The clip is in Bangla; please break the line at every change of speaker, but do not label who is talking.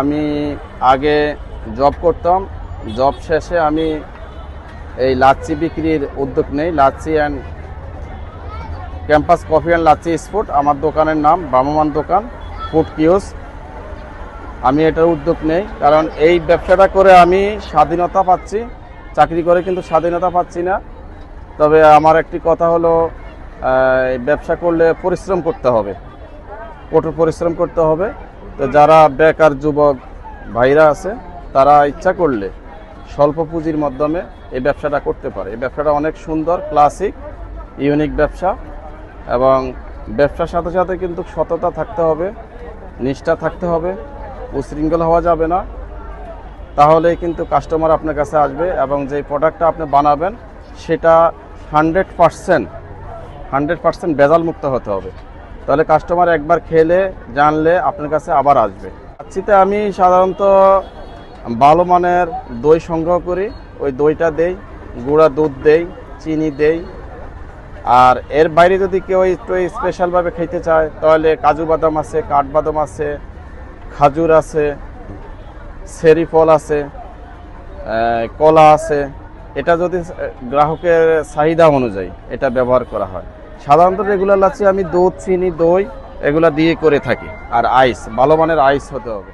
আমি আগে জব করতাম। জব শেষে আমি এই লাচ্ছি বিক্রির উদ্যোগ নেই। Lassi and campus coffee and lassi sport আমার দোকানের নাম ভ্রাম্যমান দোকান ফুড কিওস আমি এটার উদ্যোগ নেই, কারণ এই ব্যবসাটা করে আমি স্বাধীনতা পাচ্ছি। চাকরি করে কিন্তু স্বাধীনতা পাচ্ছি না। তবে আমার একটি কথা হলো ব্যবসা করলে পরিশ্রম করতে হবে। কঠোর পরিশ্রম করতে হবে। তো যারা বেকার যুবক ভাইরা আছে, তারা ইচ্ছা করলে স্বল্প পুঁজির মাধ্যমে এই ব্যবসাটা করতে পারে। এই ব্যবসাটা অনেক সুন্দর ক্লাসিক ইউনিক ব্যবসা এবং ব্যবসার সাথে সাথে কিন্তু সততা থাকতে হবে, নিষ্ঠা থাকতে হবে, উশৃঙ্খল হওয়া যাবে না। তাহলেই কিন্তু কাস্টমার আপনার কাছে আসবে এবং যে প্রোডাক্টটা আপনি বানাবেন, সেটা হান্ড্রেড পারসেন্ট হান্ড্রেড পারসেন্ট ভেজাল মুক্ত হতে হবে। তাহলে কাস্টমার একবার খেলে, জানলে আপনার কাছে আবার আসবে। লাচ্ছিতে আমি সাধারণত ভালো মানের দই সংগ্রহ করি। ওই দইটা দেই, গুঁড়া দুধ দেই, চিনি দেই। আর এর বাইরে যদি কেউ একটু স্পেশালভাবে খেতে চায়, তাহলে কাজু বাদাম আছে কাঠবাদাম আছে, খাজুর আছে, সেরি ফল আছে কলা আছে। এটা যদি গ্রাহকের চাহিদা অনুযায়ী এটা ব্যবহার করা হয়। সাধারণত রেগুলার লাচ্ছি আমি দুধ, চিনি, দই এগুলা দিয়ে করে থাকি। আর আইস, ভালো মানের আইস হতে হবে।